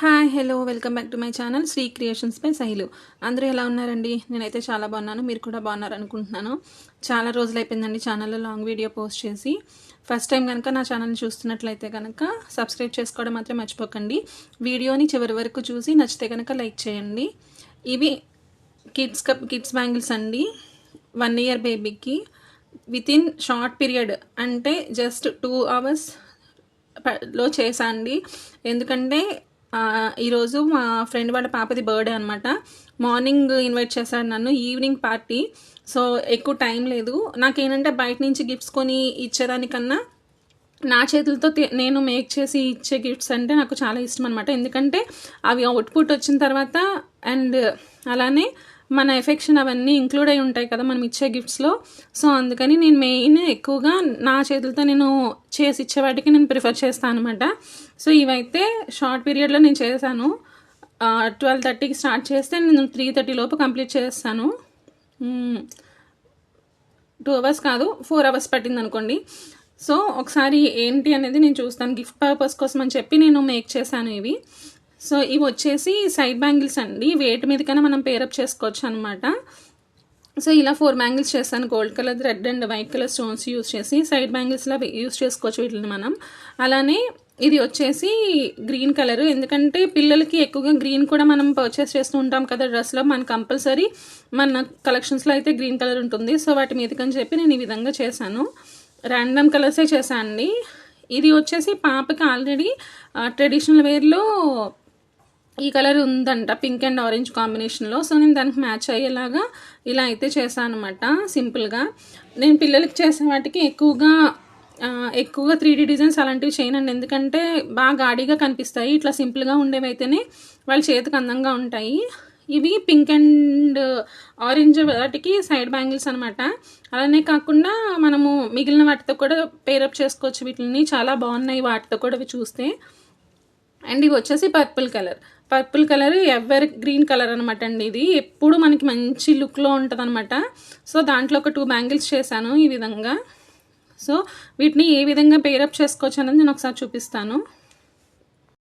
Hi hello welcome back to my channel Sri creations పై సహిలు అందరూ ఎలా ఉన్నారండి? నేనైతే చాలా బాగున్నాను మీరు కూడా బాగున్నారు అనుకుంటున్నాను చాలా రోజులు అయిపోయిందండి ఛానల్లో లాంగ్ వీడియో పోస్ట్ చేసి. ఫస్ట్ టైం కనుక నా ఛానల్ని చూస్తున్నట్లయితే కనుక సబ్స్క్రైబ్ చేసుకోవడం మాత్రం మర్చిపోకండి. వీడియోని చివరి వరకు చూసి నచ్చితే కనుక లైక్ చేయండి. ఇవి కిడ్స్ కప్ కిడ్స్ బ్యాంగిల్స్ అండి. వన్ ఇయర్ బేబీకి విత్ ఇన్ షార్ట్ పీరియడ్ అంటే జస్ట్ టూ అవర్స్లో చేసా అండి ఎందుకంటే ఈరోజు మా ఫ్రెండ్ వాళ్ళ పాపది బర్త్డే అనమాట మార్నింగ్ ఇన్వైట్ చేశాడు నన్ను ఈవినింగ్ పార్టీ. సో ఎక్కువ టైం లేదు. నాకేంటంటే బయట నుంచి గిఫ్ట్స్ కొని ఇచ్చేదానికన్నా నా చేతులతో నేను మేక్ చేసి ఇచ్చే గిఫ్ట్స్ అంటే నాకు చాలా ఇష్టం అనమాట ఎందుకంటే అవి అవుట్పుట్ వచ్చిన తర్వాత అండ్ అలానే మన ఎఫెక్షన్ అవన్నీ ఇంక్లూడ్ అయి ఉంటాయి కదా మనం ఇచ్చే గిఫ్ట్స్లో సో అందుకని నేను మెయిన్ ఎక్కువగా నా చేతులతో నేను చేసి ఇచ్చే వాటికి నేను ప్రిఫర్ చేస్తాను అనమాట సో ఇవైతే షార్ట్ పీరియడ్లో నేను చేశాను. ట్వెల్వ్ థర్టీకి స్టార్ట్ చేస్తే నేను త్రీ థర్టీ లోపు కంప్లీట్ చేస్తాను. Hmm. టూ అవర్స్ కాదు ఫోర్ అవర్స్ పట్టింది అనుకోండి. సో ఒకసారి ఏంటి అనేది నేను చూస్తాను. గిఫ్ట్ పర్పస్ కోసం అని చెప్పి నేను మేక్ చేశాను ఇవి. సో ఇవి వచ్చేసి సైడ్ బ్యాంగిల్స్ అండి. వేటి మీదకైనా మనం పేరప్ చేసుకోవచ్చు అనమాట సో ఇలా ఫోర్ బ్యాంగిల్స్ చేస్తాను. Gold colour red and white colour stones use చేసి సైడ్ బ్యాంగిల్స్లా యూస్ చేసుకోవచ్చు వీటిని మనం. అలానే ఇది వచ్చేసి గ్రీన్ కలర్ ఎందుకంటే పిల్లలకి ఎక్కువగా గ్రీన్ కూడా మనం పర్చేస్ చేస్తూ ఉంటాం కదా డ్రెస్లో మన కంపల్సరీ మన కలెక్షన్స్లో అయితే గ్రీన్ కలర్ ఉంటుంది. సో వాటి మీదకని చెప్పి నేను ఈ విధంగా చేశాను. ర్యాండమ్ కలర్సే చేశాను అండి ఇది వచ్చేసి పాపకి ఆల్రెడీ ట్రెడిషనల్ వేర్లో ఈ కలర్ ఉందంట పింక్ అండ్ ఆరెంజ్ కాంబినేషన్లో సో నేను దానికి మ్యాచ్ అయ్యేలాగా ఇలా అయితే చేశాను అనమాట సింపుల్గా. నేను పిల్లలకి చేసే వాటికి ఎక్కువగా ఎక్కువగా త్రీ డీ డిజైన్స్ అలాంటివి చేయనండి. ఎందుకంటే బాగా గాడిగా కనిపిస్తాయి ఇట్లా సింపుల్గా ఉండేవి అయితేనే వాళ్ళ చేతికి అందంగా ఉంటాయి. ఇవి పింక్ అండ్ ఆరెంజ్ వాటికి సైడ్ బ్యాంగిల్స్ అనమాట అలానే కాకుండా మనము మిగిలిన వాటితో కూడా పేరప్ చేసుకోవచ్చు వీటిని. చాలా బాగున్నాయి వాటితో కూడా అవి చూస్తే. అండ్ ఇవి వచ్చేసి purple colour. Purple colour evergreen colour అనమాట అండి ఇది. ఎప్పుడు మనకి మంచి లుక్లో ఉంటుంది అనమాట సో దాంట్లో ఒక టూ బ్యాంగిల్స్ చేశాను ఈ విధంగా. సో వీటిని ఏ విధంగా పేరప్ చేసుకోవచ్చు అనేది నేను ఒకసారి చూపిస్తాను.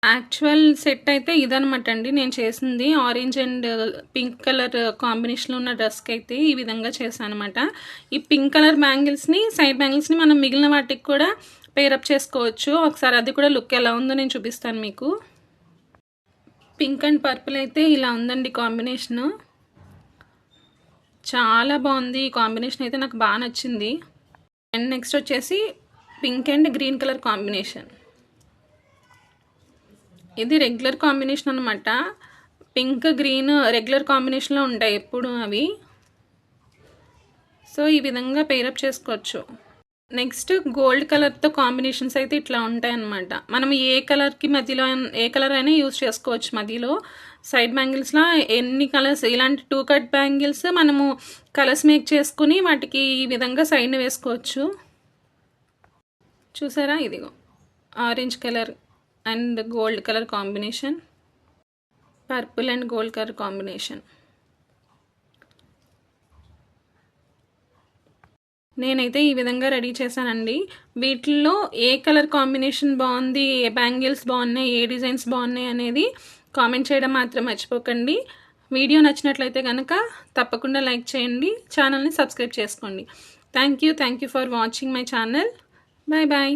యాక్చువల్ సెట్ అయితే ఇదనమాట అండి. నేను చేసింది ఆరెంజ్ అండ్ పింక్ కలర్ కాంబినేషన్లో ఉన్న డ్రెస్కి అయితే ఈ విధంగా చేశాను అనమాట ఈ పింక్ కలర్ బ్యాంగిల్స్ని సైడ్ బ్యాంగిల్స్ని మనం మిగిలిన వాటికి కూడా పేరప్ చేసుకోవచ్చు. ఒకసారి అది కూడా లుక్ ఎలా ఉందో నేను చూపిస్తాను మీకు. పింక్ అండ్ పర్పుల్ అయితే ఇలా ఉందండి కాంబినేషన్. చాలా బాగుంది ఈ కాంబినేషన్ అయితే నాకు బాగా నచ్చింది. అండ్ నెక్స్ట్ వచ్చేసి pink and green colour combination. ఇది రెగ్యులర్ కాంబినేషన్ అనమాట పింక్ గ్రీన్ రెగ్యులర్ కాంబినేషన్లో ఉంటాయి ఎప్పుడు అవి. సో ఈ విధంగా పేరప్ చేసుకోవచ్చు. నెక్స్ట్ గోల్డ్ కలర్తో కాంబినేషన్స్ అయితే ఇట్లా ఉంటాయన్నమాట. మనం ఏ కలర్కి మధ్యలో ఏ కలర్ అయినా యూస్ చేసుకోవచ్చు మధ్యలో. సైడ్ బ్యాంగిల్స్లో ఎన్ని కలర్స్ ఇలాంటి టూ కట్ బ్యాంగిల్స్ మనము కలర్స్ మేక్ చేసుకుని వాటికి ఈ విధంగా సైడ్ని వేసుకోవచ్చు. చూసారా? ఇదిగో orange colour and gold colour combination. Purple and gold colour combination. నేనైతే ఈ విధంగా రెడీ చేశానండి. వీటిల్లో ఏ కలర్ కాంబినేషన్ బాగుంది ఏ బ్యాంగిల్స్ బాగున్నాయి ఏ డిజైన్స్ బాగున్నాయి అనేది కామెంట్ చేయడం మాత్రం మర్చిపోకండి. వీడియో నచ్చినట్లయితే కనుక తప్పకుండా లైక్ చేయండి ఛానల్ని సబ్స్క్రైబ్ చేసుకోండి. Thank you thank you for watching my channel. Bye bye.